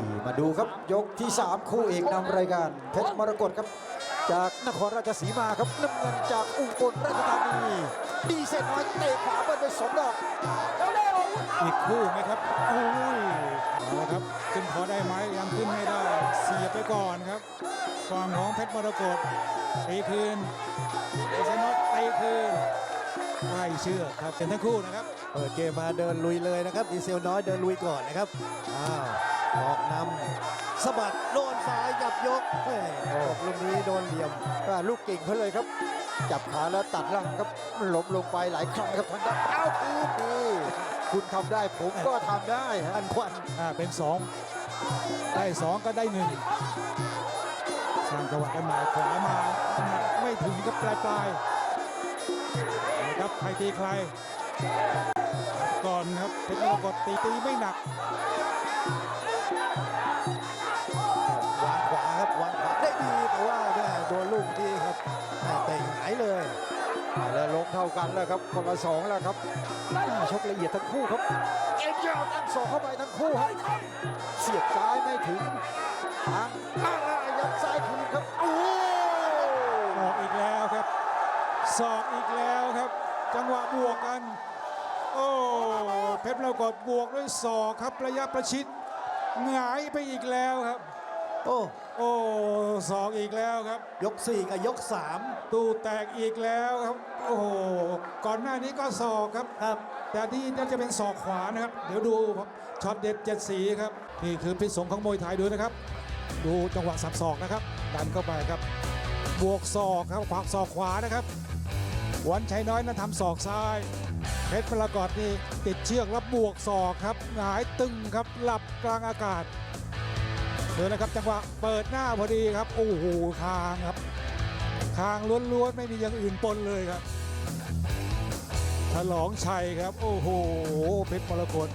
4 มาดูครับยกที่ 3 คู่เอกนำรายการเพชรมรกตครับ จากนครราชสีมาครับน้ำเงินจากอุบลราชธานีดีเซนน้อยเตะขวาเบิ้ลไปสองดอกอีกคู่ไหมครับโอ้ยเอาละครับขึ้นพอได้ไหมยังขึ้นไม่ได้ เสียบไปก่อนครับฝั่งของเพชรมรกตตีคืนเอเซนอตตีคืนไม่เชื่อครับเป็นทั้งคู่นะครับเปิดเกมมาเดินลุยเลยนะครับดีเซลน้อยเดินลุยก่อนนะครับอ้าว ออกนำสะบัดโดนซ้ายจับยกเฮ้ยตกลูกนี้โดนเหลี่ยมก็ลูกเก่งเขาเลยครับ จับขาแล้วตัดล่างครับล้มลงไปหลายครั้งครับทางด้านเอ้าคืนดีคุณทำได้ผมก็ทำได้ฮะอันควันอ่าเป็นสองได้สองก็ได้หนึ่งสร้างจังหวะกันใหม่ขวามาไม่ถึงกับปลายปลายนะครับใครตีใครก่อนครับเพชรมรกตตีตีไม่หนัก แล้วลงเท่ากันแล้วครับคนละสองแล้วครับชกละเอียดทั้งคู่ครับเอ็นยาวตั้งสองเข้าไปทั้งคู่ครับเสียบซ้ายไม่ถึงทางอ่ายัดซ้ายคืนครับโอ้ศอกอีกแล้วครับศอกอีกแล้วครับ จังหวะบวกกัน โอ้เพชรมรกตบวกด้วยศอกครับระยะประชิดหงายไปอีกแล้วครับ โอ้โอ้ศอกอีกแล้วครับ ยก4กับยก3ตู้แตกอีกแล้วครับ โอ้โหก่อนหน้านี้ก็ศอกครับครับ แต่ที่น่าจะเป็นศอกขวานะครับ เดี๋ยวดูครับช็อตเด็ดเจ็ดสีครับ นี่คือพิษสงของมวยไทยดูนะครับ ดูจังหวะสับศอกนะครับ ดันเข้าไปครับ บวกศอกครับขวาศอกขวานะครับ วันชัยน้อยนั้นทำศอกซ้าย เพชรมรกตนี่ติดเชือกแล้วบวกศอกครับ หงายตึงครับหลับกลางอากาศ เดี๋ยนะครับจังหวะเปิดหน้าพอดีครับ โอ้โหคางครับ คางล้วนๆไม่มีอย่างอื่นปนเลยครับฉลองชัยครับ โอ้โหเพชรมรกต